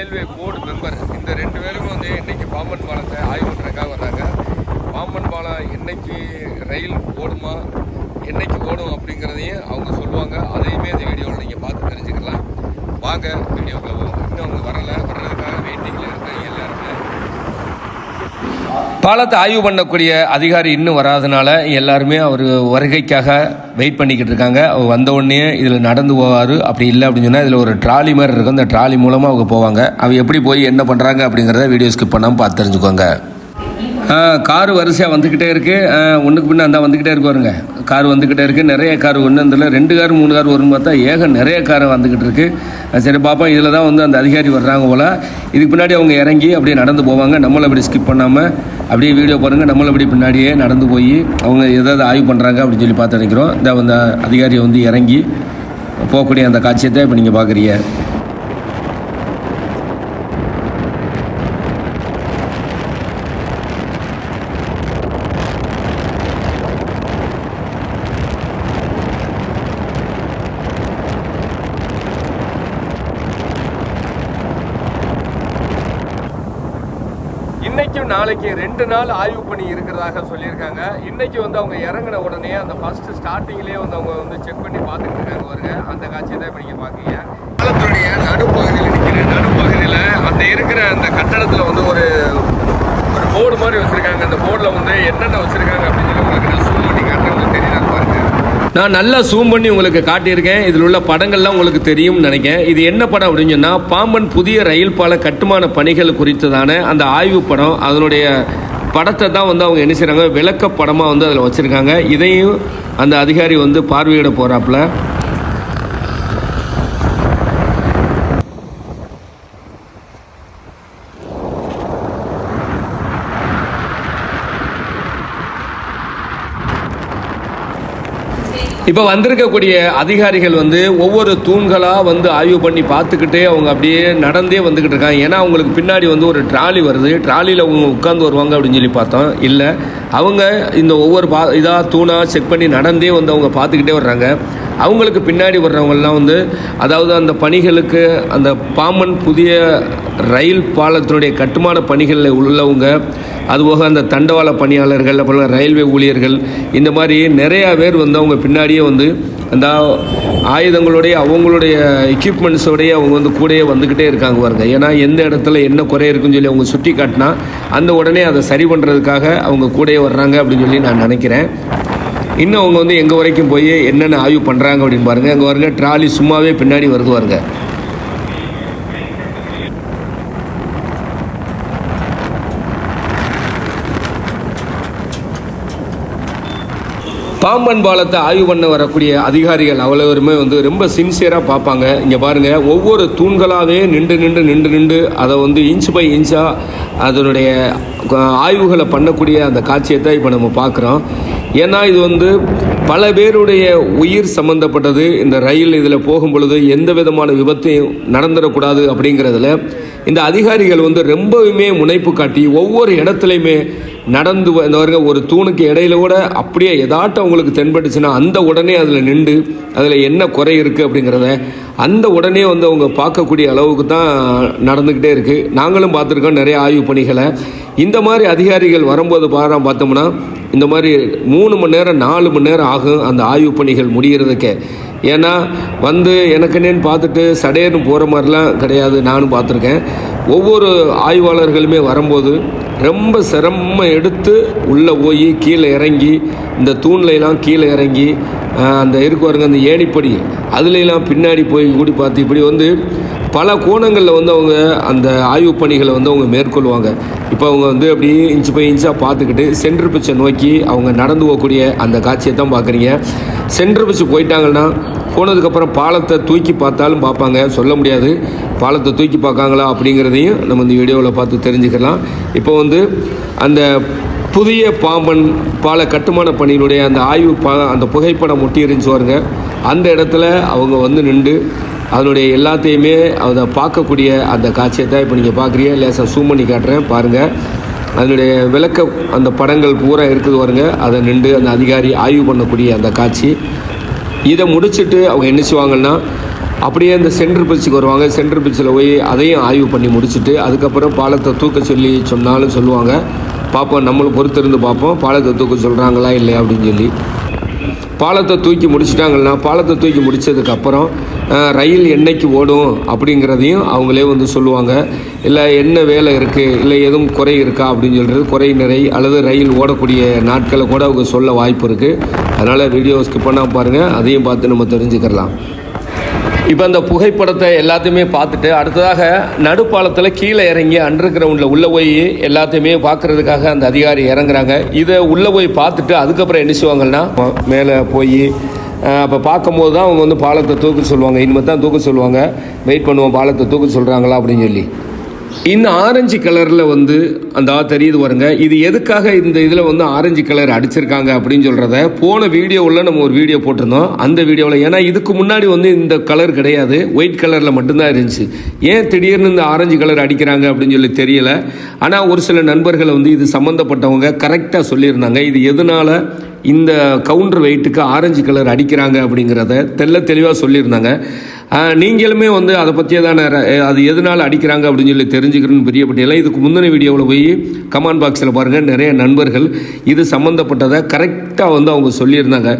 Railway board member இந்த ரெண்டு பேரும் வந்து இன்றைக்கி பாம்பன் பாலத்தை ஆய்வு பண்ணுறதுக்காக வர்றாங்க. பாம்பன் பாலம் என்னைக்கு ரயில் ஓடுமா என்னைக்கு ஓடும் அப்படிங்கிறதையும் அவங்க சொல்லுவாங்க. அதையுமே இந்த வீடியோவில் நீங்கள் பார்த்து தெரிஞ்சுக்கலாம். வாங்க வீடியோக்குள்ள போவோம். இன்னும் அவங்க வரலை வர்றதுக்காக வெயிட்டிங்கில் பாலத்தை ஆய்வு பண்ணக்கூடிய அதிகாரி இன்னும் வராதனால எல்லாருமே அவர் வருகைக்காக வெயிட் பண்ணிக்கிட்டு இருக்காங்க. அவர் வந்த உடனே இதில் நடந்து போவார். அப்படி இல்லை அப்படின்னு சொன்னால் இதில் ஒரு ட்ராலி மாதிரி இருக்கும். அந்த ட்ராலி மூலமாக அவங்க போவாங்க. அவங்க எப்படி போய் என்ன பண்ணுறாங்க அப்படிங்கிறத வீடியோ ஸ்கிப் பண்ணாமல் பார்த்து தெரிஞ்சுக்கோங்க. கார் வரிசையாக வந்துக்கிட்டே இருக்குது ஒன்றுக்கு பின்னே அந்த வந்துக்கிட்டே இருக்கு பாருங்க. கார் வந்துக்கிட்டே இருக்குது நிறைய கார் ஒன்று இதில் ரெண்டு கார் மூணு கார் வரும்னு பார்த்தா ஏக நிறைய கார் வந்துக்கிட்டு இருக்கு. சரி பார்ப்போம் இதில் தான் வந்து அந்த அதிகாரி வர்றாங்க போல். இதுக்கு பின்னாடி அவங்க இறங்கி அப்படியே நடந்து போவாங்க. நம்மளை அப்படி ஸ்கிப் பண்ணாமல் அப்படியே வீடியோ பாருங்கள் நம்மளை அப்படி பின்னாடியே நடந்து போய் அவங்க எதாவது ஆய்வு பண்ணுறாங்க அப்படின்னு சொல்லி பார்த்து நினைக்கிறோம். இந்த அந்த அதிகாரி வந்து இறங்கி போகக்கூடிய அந்த காட்சியை தான் இப்போ நீங்கள் பார்க்குறீங்க நாளைக்கு ரெண்டு நாள் ஆய்வு பணி இருக்கிறதாக சொல்லியிருக்காங்க. இன்னைக்கு வந்து அவங்க இறங்கின உடனே அந்த ஃபர்ஸ்ட் ஸ்டார்டிங்லேயே வந்து அவங்க வந்து செக் பண்ணி பார்த்துட்டு இருக்காங்க வருங்க அந்த காட்சியை தான் இப்போ நீங்கள் பார்க்கீங்க காலத்துடைய நடுப்பகுதியில் நிற்கிற நடுப்பகுதியில் அந்த இருக்கிற அந்த கட்டடத்தில் வந்து ஒரு ஒரு போர்டு மாதிரி வச்சுருக்காங்க. அந்த போர்டில் வந்து என்னென்ன வச்சுருக்காங்க அப்படின்னு சொல்லி உங்களுக்கு நான் zoom பண்ணி நான் நல்லா ஜூம் பண்ணி உங்களுக்கு காட்டியிருக்கேன். இதில் உள்ள படங்கள்லாம் உங்களுக்கு தெரியும்னு நினைக்கிறேன். இது என்ன படம் அப்படின்னு சொன்னால் பாம்பன் புதிய ரயில் பால கட்டுமான பணிகள் குறித்ததான அந்த ஆய்வு படம். அதனுடைய படத்தை தான் வந்து அவங்க என்ன செய்கிறாங்க விளக்க படமாக வந்து அதில் வச்சுருக்காங்க. இதையும் அந்த அதிகாரி வந்து பார்வையிட போகிறாப்புல இப்போ வந்திருக்கக்கூடிய அதிகாரிகள் வந்து ஒவ்வொரு தூண்களாக வந்து ஆய்வு பண்ணி பார்த்துக்கிட்டே அவங்க அப்படியே நடந்தே வந்துக்கிட்டு இருக்காங்க. ஏன்னா அவங்களுக்கு பின்னாடி வந்து ஒரு ட்ராலி வருது. ட்ராலியில் அவங்க உட்காந்து வருவாங்க அப்படின்னு சொல்லி பார்த்தோம். இல்லை. அவங்க இந்த ஒவ்வொரு பா இதாக தூணாக செக் பண்ணி நடந்தே வந்து அவங்க பார்த்துக்கிட்டே வர்றாங்க. அவங்களுக்கு பின்னாடி வர்றவங்கெல்லாம் வந்து அதாவது அந்த பணிகளுக்கு அந்த பாம்பன் புதிய ரயில் பாலத்தினுடைய கட்டுமான பணிகளில் உள்ளவங்க அதுபோக அந்த தண்டவாள பணியாளர்கள் அப்புறம் ரயில்வே ஊழியர்கள் இந்த மாதிரி நிறையா பேர் வந்து அவங்க பின்னாடியே வந்து அந்த ஆயுதங்களுடைய அவங்களுடைய எக்யூப்மெண்ட்ஸோடைய அவங்க வந்து கூடயே வந்துக்கிட்டே இருக்காங்க பாருங்க. ஏன்னா எந்த இடத்துல என்ன குறை இருக்குன்னு சொல்லி அவங்க சுட்டி காட்டினா அந்த உடனே அதை சரி பண்ணுறதுக்காக அவங்க கூடயே வர்றாங்க அப்படின்னு சொல்லி நான் நினைக்கிறேன். இன்னும் அவங்க வந்து எங்கள் வரைக்கும் போய் என்னென்ன ஆய்வு பண்ணுறாங்க அப்படின்னு பாருங்கள் அங்கே பாருங்க ட்ராலி சும்மாவே பின்னாடி வருது பாருங்க. பாம்பன் பாலத்தை ஆய்வு பண்ண வரக்கூடிய அதிகாரிகள் அவ்வளவருமே வந்து ரொம்ப சின்சியராக பார்ப்பாங்க. இங்கே பாருங்கள் ஒவ்வொரு தூண்களாகவே நின்று நின்று நின்று நின்று அதை வந்து இன்ச் பை இன்ச்சாக அதனுடைய ஆய்வுகளை பண்ணக்கூடிய அந்த காட்சியை தான் இப்போ நம்ம பார்க்குறோம். ஏன்னா இது வந்து பல பேருடைய உயிர் சம்பந்தப்பட்டது. இந்த ரயில் இதில் போகும் பொழுது எந்த விதமான விபத்தையும் நடந்துடக்கூடாது அப்படிங்கிறதுல இந்த அதிகாரிகள் வந்து ரொம்பவுமே முனைப்பு காட்டி ஒவ்வொரு இடத்துலையுமே நடந்து வ- ஒரு தூணுக்கு இடையில கூட அப்படியே எதாட்டம் உங்களுக்கு தென்பட்டுச்சுன்னா அந்த உடனே அதில் நின்று அதில் என்ன குறை இருக்குது அப்படிங்கிறத அந்த உடனே வந்து அவங்க பார்க்கக்கூடிய அளவுக்கு தான் நடந்துக்கிட்டே இருக்குது நாங்களும் பார்த்துருக்கோம் நிறைய ஆய்வு பணிகளை. இந்த மாதிரி அதிகாரிகள் வரும்போது பாரா பார்த்தோம்னா இந்த மாதிரி மூணு மணி நேரம் நாலு மணி நேரம் ஆகும் அந்த ஆய்வு பணிகள் முடிகிறதுக்கே ஏன்னா வந்து எனக்குன்னு பார்த்துட்டு சடையன்னு போகிற மாதிரிலாம் கிடையாது நானும் பார்த்துருக்கேன். ஒவ்வொரு ஆய்வாளர்களுமே வரும்போது ரொம்ப சிரமம் எடுத்து உள்ளே போய் கீழே இறங்கி இந்த தூண்லையெல்லாம் கீழே இறங்கி அந்த இருக்குவாருங்க அந்த ஏணிப்படி. அதுலெல்லாம் பின்னாடி போய் கூடி பார்த்து இப்படி வந்து பல கோணங்களில் வந்து அவங்க அந்த ஆய்வு பணிகளை வந்து அவங்க மேற்கொள்வாங்க. இப்போ அவங்க வந்து அப்படியே இன்ச்சு பை இன்ச்சாக பார்த்துக்கிட்டு சென்ட்ரு பிச்சை நோக்கி அவங்க நடந்து போகக்கூடிய அந்த காட்சியை தான் பார்க்குறீங்க. சென்ட்ரு பிச்சு போயிட்டாங்கன்னா போனதுக்கப்புறம் பாலத்தை தூக்கி பார்த்தாலும் பார்ப்பாங்க. சொல்ல முடியாது. பாலத்தை தூக்கி பார்க்காங்களா அப்படிங்கிறதையும் நம்ம இந்த வீடியோவில் பார்த்து தெரிஞ்சுக்கலாம். இப்போ வந்து அந்த புதிய பாம்பன் பால கட்டுமான பணியினுடைய அந்த ஆய்வு பா அந்த புகைப்படம் ஒட்டி இருந்துச்சு பாருங்க. அந்த இடத்துல அவங்க வந்து நின்று அதனுடைய எல்லாத்தையுமே அதை பார்க்கக்கூடிய அந்த காட்சியை தான் இப்போ நீங்கள் பார்க்குறீங்க. லேசாக சூம் பண்ணி காட்டுறேன். பாருங்கள் அதனுடைய விளக்க அந்த படங்கள் பூரா இருக்குது பாருங்க. அதை நின்று அந்த அதிகாரி ஆய்வு பண்ணக்கூடிய அந்த காட்சி. இதை முடிச்சுட்டு அவங்க என்ன செய்வாங்கன்னா அப்படியே அந்த சென்ட்ரு பிரிட்ஜுக்கு வருவாங்க. சென்ட்ரு பிரிட்ஜில் போய் அதையும் ஆய்வு பண்ணி முடிச்சுட்டு அதுக்கப்புறம் பாலத்தை தூக்க சொல்லி சொன்னாலும் சொல்லுவாங்க. பார்ப்போம் நம்மளை பொறுத்திருந்து பார்ப்போம். பாலத்தை தூக்க சொல்கிறாங்களா இல்லையா அப்படின்னு சொல்லி. பாலத்தை தூக்கி முடிச்சிட்டாங்கன்னா பாலத்தை தூக்கி முடித்ததுக்கப்புறம் ரயில் என்னைக்கு ஓடும் அப்படிங்கிறதையும் அவங்களே வந்து சொல்லுவாங்க. இல்லை என்ன வேலை இருக்குது இல்லை எதுவும் குறை இருக்கா? அப்படின்னு சொல்கிறது குறை நிறை அல்லது ரயில் ஓடக்கூடிய நாட்களை கூட அவங்க சொல்ல வாய்ப்பு இருக்குது அதனால் வீடியோ ஸ்கிப் பண்ணாமல் பாருங்கள் அதையும் பார்த்து நம்ம தெரிஞ்சுக்கலாம் இப்போ அந்த புகைப்படத்தை எல்லாத்தையுமே பார்த்துட்டு அடுத்ததாக நடுப்பாலத்தில் கீழே இறங்கி அண்டர் கிரவுண்டில் உள்ளே போய் எல்லாத்தையுமே பார்க்கறதுக்காக அந்த அதிகாரி இறங்குறாங்க. இதை உள்ளே போய் பார்த்துட்டு அதுக்கப்புறம் என்ன செய்வாங்கன்னா மேலே போய் அப்போ பார்க்கும்போது தான் அவங்க வந்து பாலத்தை தூக்க சொல்லுவாங்க. இனிமேல் தான் தூக்க சொல்லுவாங்க. வெயிட் பண்ணுவோம் பாலத்தை தூக்க சொல்கிறாங்களா அப்படின்னு சொல்லி. இந்த ஆரஞ்சு கலரில் வந்து அந்த ஆ தெரியுது பாருங்க. இது எதுக்காக இந்த இதில் வந்து ஆரஞ்சு கலர் அடிச்சிருக்காங்க அப்படின்னு சொல்கிறத போன வீடியோவில் நம்ம ஒரு வீடியோ போட்டிருந்தோம். அந்த வீடியோவில் ஏன்னா இதுக்கு முன்னாடி வந்து இந்த கலர் கிடையாது. ஒயிட் கலரில் மட்டும்தான் இருந்துச்சு. ஏன் திடீர்னு இந்த ஆரஞ்சு கலர் அடிக்கிறாங்க அப்படின்னு சொல்லி தெரியல. ஆனால் ஒரு சில நண்பர்களை வந்து இது சம்மந்தப்பட்டவங்க கரெக்டாக சொல்லியிருந்தாங்க. இது எதனால் இந்த கவுண்டர் வெயிட்டுக்கு ஆரஞ்சு கலர் அடிக்கிறாங்க அப்படிங்கிறத தெல்ல தெளிவாக சொல்லியிருந்தாங்க. நீங்களுமே வந்து அதை பற்றியே தானே அது எதனால் அடிக்கிறாங்க அப்படின்னு சொல்லி தெரிஞ்சுக்கணும்னு பெரியப்பட்டியெல்லாம் இதுக்கு முந்தின வீடியோவில் போய் கமெண்ட் பாக்ஸில் பாருங்கள் நிறைய நண்பர்கள் இது சம்மந்தப்பட்டதை கரெக்டாக வந்து அவங்க சொல்லியிருந்தாங்க.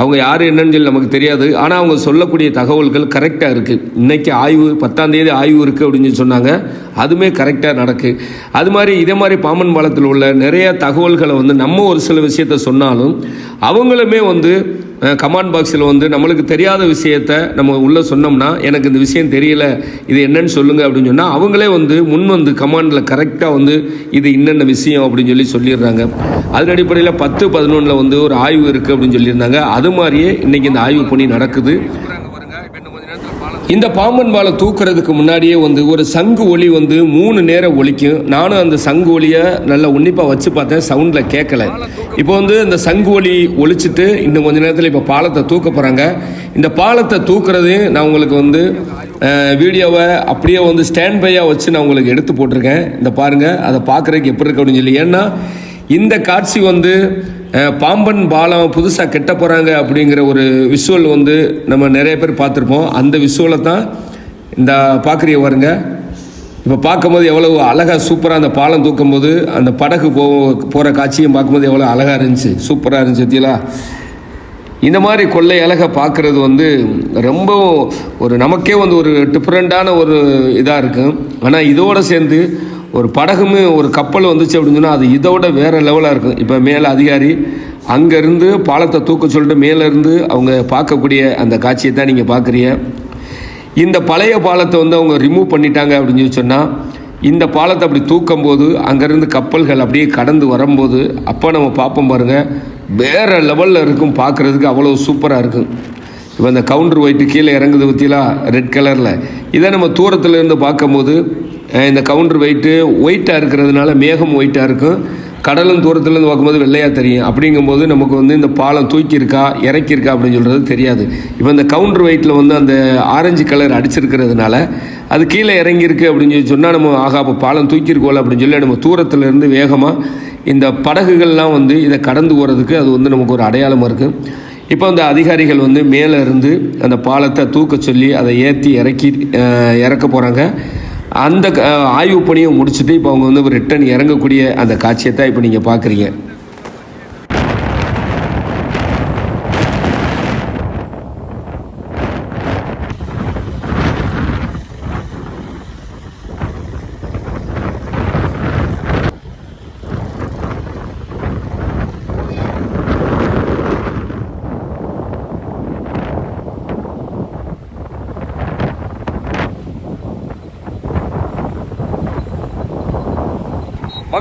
அவங்க யார் என்னன்னு சொல்லி நமக்கு தெரியாது. ஆனால் அவங்க சொல்லக்கூடிய தகவல்கள் கரெக்டாக இருக்குது இன்றைக்கி ஆய்வு பத்தாம் தேதி ஆய்வு இருக்குது அப்படின்னு சொல்லி சொன்னாங்க. அதுவுமே கரெக்டாக நடக்கு. அது மாதிரி இதே மாதிரி பாம்பன் பாலத்தில் உள்ள நிறைய தகவல்களை வந்து நம்ம ஒரு சில விஷயத்த சொன்னாலும் அவங்களுமே வந்து கமெண்ட் பாக்ஸில் வந்து நம்மளுக்கு தெரியாத விஷயத்த நம்ம உள்ளே சொன்னோம்னா எனக்கு இந்த விஷயம் தெரியல இது என்னன்னு சொல்லுங்கள் அப்படின்னு சொன்னால் அவங்களே வந்து முன் வந்து கமாண்டில் கரெக்டாக வந்து இது என்னென்ன விஷயம் அப்படின்னு சொல்லி சொல்லிடுறாங்க. அதன் அடிப்படையில் பத்து பதினொன்றில் வந்து ஒரு ஆய்வு இருக்குது அப்படின்னு சொல்லியிருந்தாங்க. அது மாதிரியே இன்றைக்கி இந்த ஆய்வு பணி நடக்குது. இந்த பாம்பன் பாலை தூக்குறதுக்கு முன்னாடியே வந்து ஒரு சங்கு ஒளி வந்து மூணு நேரம் ஒழிக்கும் நானும் அந்த சங்கு ஒலியை நல்லா உன்னிப்பாக வச்சு பார்த்தேன் சவுண்டில் கேட்கல இப்போ வந்து இந்த சங்கு ஒலி ஒழிச்சிட்டு இன்னும் கொஞ்ச நேரத்தில் இப்போ பாலத்தை தூக்க போகிறாங்க இந்த பாலத்தை தூக்குறது நான் உங்களுக்கு வந்து வீடியோவை அப்படியே வந்து ஸ்டாண்ட் பையாக வச்சு நான் உங்களுக்கு எடுத்து போட்டிருக்கேன். இந்த பாருங்கள் அதை பார்க்குறதுக்கு எப்படி இருக்கு அப்படின்னு சொல்லி. ஏன்னா இந்த காட்சி வந்து பாம்பன் பாலம் புதுசாக கெட்ட போகிறாங்க அப்படிங்கிற ஒரு விஷுவல் வந்து நம்ம நிறைய பேர் பார்த்துருப்போம். அந்த விஷுவலை தான் இந்த பார்க்குறிய வருங்க இப்போ பார்க்கும்போது எவ்வளோ அழகாக சூப்பராக அந்த பாலம் தூக்கும்போது அந்த படகு போ போகிற காட்சியும் பார்க்கும்போது எவ்வளோ அழகாக இருந்துச்சு. சூப்பராக இருந்துச்சு பத்தியலா இந்த மாதிரி கொள்ளை அழகை பார்க்குறது வந்து ரொம்பவும் ஒரு நமக்கே வந்து ஒரு டிஃப்ரெண்ட்டான ஒரு இதாக இருக்கும் ஆனால் இதோடு சேர்ந்து ஒரு படகுமே ஒரு கப்பல் வந்துச்சு அப்படின்னு சொன்னால் அது இதோட வேறு லெவலாக இருக்கும் இப்போ மேலே அதிகாரி அங்கேருந்து பாலத்தை தூக்க சொல்லிட்டு மேலேருந்து அவங்க பார்க்கக்கூடிய அந்த காட்சியை தான் நீங்கள் பார்க்குறீங்க. இந்த பழைய பாலத்தை வந்து அவங்க ரிமூவ் பண்ணிட்டாங்க அப்படின்னு சொல்லி சொன்னால் இந்த பாலத்தை அப்படி தூக்கும் போது அங்கேருந்து கப்பல்கள் அப்படியே கடந்து வரும்போது அப்போ நம்ம பார்ப்போம் பாருங்கள் வேறு லெவலில் இருக்கும் பார்க்குறதுக்கு அவ்வளோ சூப்பராக இருக்கும். இப்போ இந்த கவுண்டர் ஒயிட்டு கீழே இறங்குது பற்றிலாம் ரெட் கலரில் இதை நம்ம தூரத்தில் இருந்து பார்க்கும்போது இந்த கவுண்டர் வெயிட்டு ஒயிட்டாக இருக்கிறதுனால மேகம் ஒயிட்டாக இருக்கும். கடலும் தூரத்துலேருந்து பார்க்கும்போது வெள்ளையாக தெரியும். அப்படிங்கும்போது நமக்கு வந்து இந்த பாலம் தூக்கியிருக்கா இறக்கியிருக்கா அப்படின்னு சொல்கிறது தெரியாது. இப்போ இந்த கவுண்டர் வெயிட்டில் வந்து அந்த ஆரஞ்சு கலர் அடிச்சிருக்கிறதுனால அது கீழே இறங்கியிருக்கு அப்படின்னு சொல்லி சொன்னால் நம்ம ஆகா அப்போ பாலம் தூக்கியிருக்கோல அப்படின்னு சொல்லி நம்ம தூரத்துலேருந்து வேகமாக இந்த படகுகள்லாம் வந்து இதை கடந்து போகிறதுக்கு அது வந்து நமக்கு ஒரு அடையாளமாக இருக்குது இப்போ அந்த அதிகாரிகள் வந்து மேலே இருந்து அந்த பாலத்தை தூக்க சொல்லி அதை ஏற்றி இறக்கி இறக்க போகிறாங்க அந்த ஆய்வு பணியை முடிச்சுட்டு இப்போ அவங்க வந்து ரிட்டன் இறங்கக்கூடிய அந்த காட்சியை தான் இப்போ நீங்கள் பார்க்குறீங்க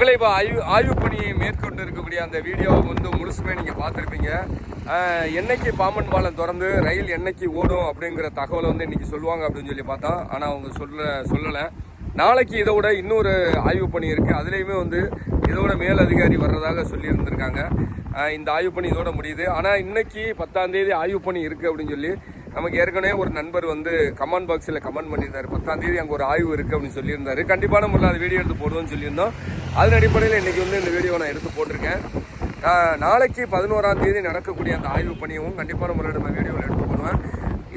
நாங்களே இப்போ ஆய்வு ஆய்வு பணியை மேற்கொண்டு இருக்கக்கூடிய அந்த வீடியோவை வந்து முழுசுமே நீங்கள் பார்த்துருப்பீங்க. என்னைக்கு பாம்பன் பாலம் திறந்து ரயில் என்னைக்கு ஓடும் அப்படிங்கிற தகவலை வந்து இன்றைக்கி சொல்லுவாங்க அப்படின்னு சொல்லி பார்த்தா ஆனால் அவங்க சொல்ல சொல்லலை. நாளைக்கு இதை விட இன்னொரு ஆய்வு பணி இருக்குது அதுலேயுமே வந்து இதோட மேல் அதிகாரி வர்றதாக சொல்லியிருந்திருக்காங்க. இந்த ஆய்வு பணி இதோட முடியுது. ஆனால் இன்னைக்கு பத்தாம் தேதி ஆய்வு பணி இருக்குது அப்படின்னு சொல்லி நமக்கு ஏற்கனவே ஒரு நண்பர் வந்து கமெண்ட் பாக்ஸில் கமெண்ட் பண்ணியிருந்தார். பத்தாம் தேதி அங்கே ஒரு ஆய்வு இருக்குது அப்படின்னு சொல்லியிருந்தாரு. கண்டிப்பான முறையில் அந்த வீடியோ எடுத்து போடுவோம்னு சொல்லியிருந்தோம். அதன் அடிப்படையில் இன்றைக்கி வந்து இந்த வீடியோ நான் எடுத்து போட்டிருக்கேன். நாளைக்கு பதினோராம் தேதி நடக்கக்கூடிய அந்த ஆய்வு பணியும் கண்டிப்பாக நம்மளோட நம்ம வீடியோவில் எடுத்து போடுவேன்.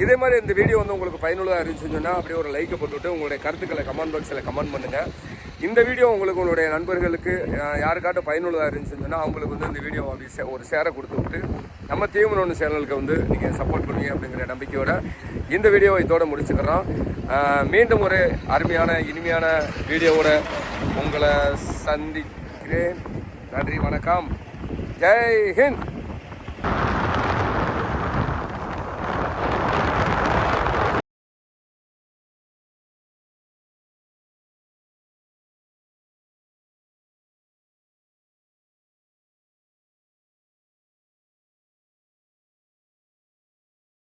இதே மாதிரி இந்த வீடியோ வந்து உங்களுக்கு பயனுள்ளதாக இருந்துச்சுன்னு சொன்னால் அப்படியே ஒரு லைக்கை போட்டுவிட்டு உங்களுடைய கருத்துக்களை கமெண்ட் பாக்ஸில் கமெண்ட் பண்ணுங்கள் இந்த வீடியோ உங்களுக்கு உங்களுடைய நண்பர்களுக்கு யாருக்காட்டும் பயனுள்ளதாக இருந்துச்சுன்னு சொன்னால் அவங்களுக்கு வந்து இந்த வீடியோ அப்படி சே- ஒரு ஷேரை கொடுத்து விட்டு நம்ம தீவிரம் சேனலுக்கு வந்து நீங்கள் சப்போர்ட் பண்ணுவீங்க அப்படிங்கிற நம்பிக்கையோட இந்த வீடியோவை இதோட முடிச்சுக்கிறோம். மீண்டும் ஒரு அருமையான இனிமையான வீடியோவோட உங்களை சந்திக்கிறேன். நன்றி வணக்கம். ஜெய் ஹிந்த்!